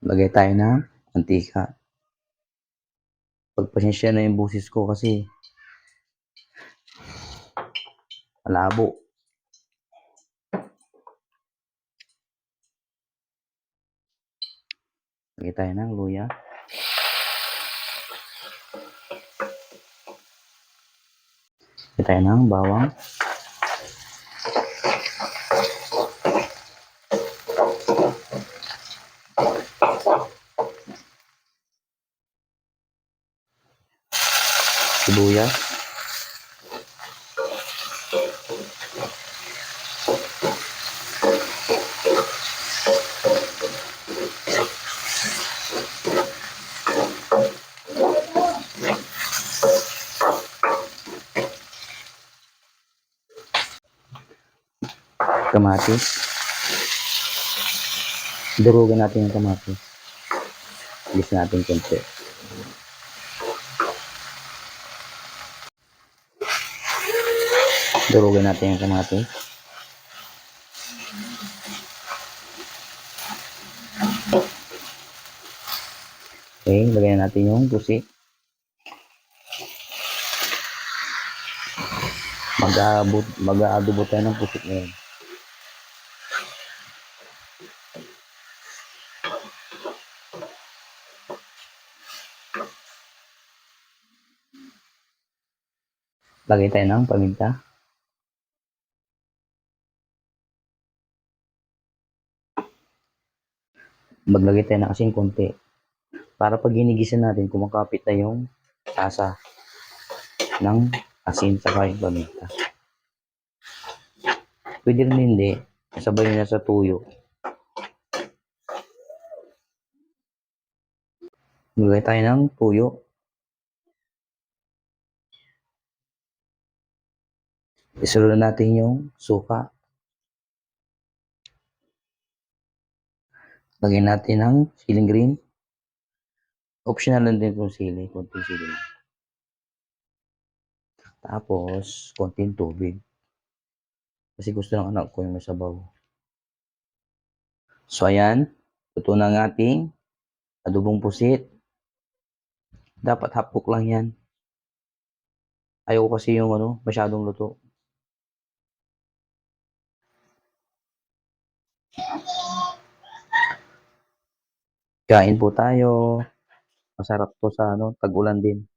Lagay tayo ng mantika. Pagpasensya na yung busis ko kasi malabo. Lagay tayo ng luya. Lagay tayo ng bawang. Sibuyas. Kamatis. Durugan natin yung kamatis. Ilis natin konti. Durugan natin yung kamatis. Okay, lagyan natin yung pusi. Mag-aabot, mag-aadobo tayo ng pusi ngayon. Lagay tayo ng paminta. Maglagay tayo ng asin konti. Para pag ginigisa natin, kumakapit na yung tasa ng asin sa yung paminta. Pwede rin hindi. Sabay na sa tuyo. Maglagay tayo ng tuyo. Isunod natin yung suka. Lagyan natin ng siling green. Optional lang din itong sili, konting sili. lang. Tapos, konting tubig. Kasi gusto ng anak ko yung may sabaw. So, ayan. Luto na ang ating adobong pusit. Dapat hapok lang yan. Ayaw ko kasi yung ano, masyadong luto. Kain po tayo. Masarap to sa ano, tag-ulan din.